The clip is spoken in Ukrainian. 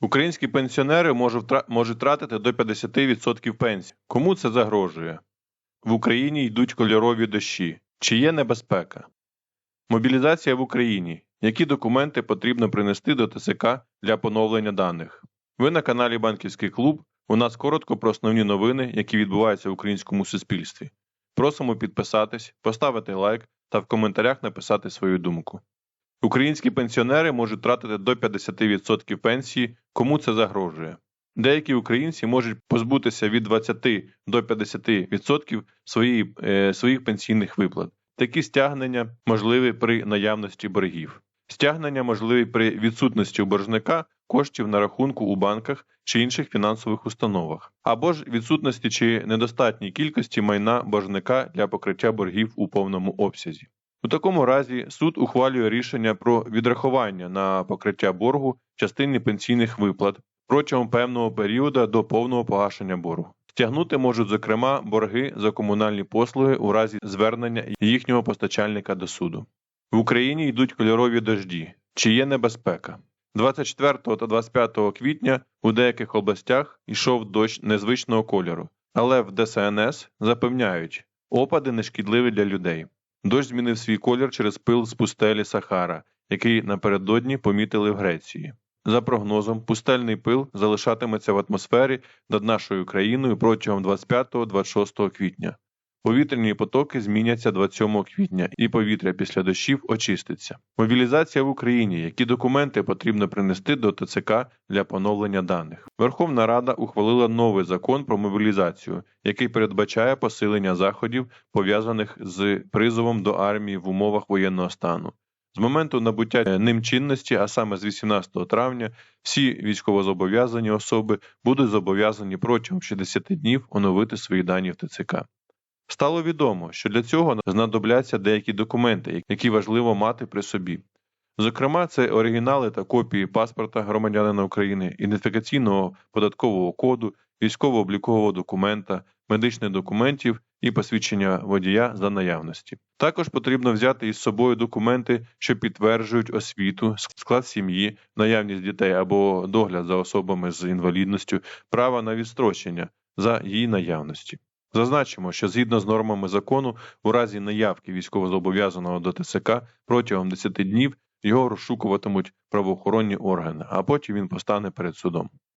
Українські пенсіонери можуть тратити до 50% пенсії. Кому це загрожує? В Україні йдуть кольорові дощі. Чи є небезпека? Мобілізація в Україні. Які документи потрібно принести до ТСК для поновлення даних? Ви на каналі Банківський клуб. У нас коротко про основні новини, які відбуваються в українському суспільстві. Просимо підписатись, поставити лайк та в коментарях написати свою думку. Українські пенсіонери можуть тратити до 50% пенсії, кому це загрожує. Деякі українці можуть позбутися від 20 до 50% свої, е, своїх пенсійних виплат. Такі стягнення можливі при наявності боргів. Стягнення можливі при відсутності у боржника коштів на рахунку у банках чи інших фінансових установах, або ж відсутності чи недостатній кількості майна боржника для покриття боргів у повному обсязі. У такому разі суд ухвалює рішення про відрахування на покриття боргу частини пенсійних виплат протягом певного періоду до повного погашення боргу. Стягнути можуть, зокрема, борги за комунальні послуги у разі звернення їхнього постачальника до суду. В Україні йдуть кольорові дожді. Чи є небезпека? 24 та 25 квітня у деяких областях йшов дощ незвичного кольору, але в ДСНС запевняють, опади нешкідливі для людей. Дощ змінив свій колір через пил з пустелі Сахара, який напередодні помітили в Греції. За прогнозом, пустельний пил залишатиметься в атмосфері над нашою країною протягом 25-26 квітня. Повітряні потоки зміняться 27 квітня, і повітря після дощів очиститься. Мобілізація в Україні. Які документи потрібно принести до ТЦК для поновлення даних? Верховна Рада ухвалила новий закон про мобілізацію, який передбачає посилення заходів, пов'язаних з призовом до армії в умовах воєнного стану. З моменту набуття ним чинності, а саме з 18 травня, всі військовозобов'язані особи будуть зобов'язані протягом 60 днів оновити свої дані в ТЦК. Стало відомо, що для цього знадобляться деякі документи, які важливо мати при собі. Зокрема, це оригінали та копії паспорта громадянина України, ідентифікаційного податкового коду, військово-облікового документа, медичних документів і посвідчення водія за наявності. Також потрібно взяти із собою документи, що підтверджують освіту, склад сім'ї, наявність дітей або догляд за особами з інвалідністю, право на відстрочення за її наявності. Зазначимо, що згідно з нормами закону, у разі наявки військовозобов'язаного до ТСК протягом 10 днів його розшукуватимуть правоохоронні органи, а потім він постане перед судом.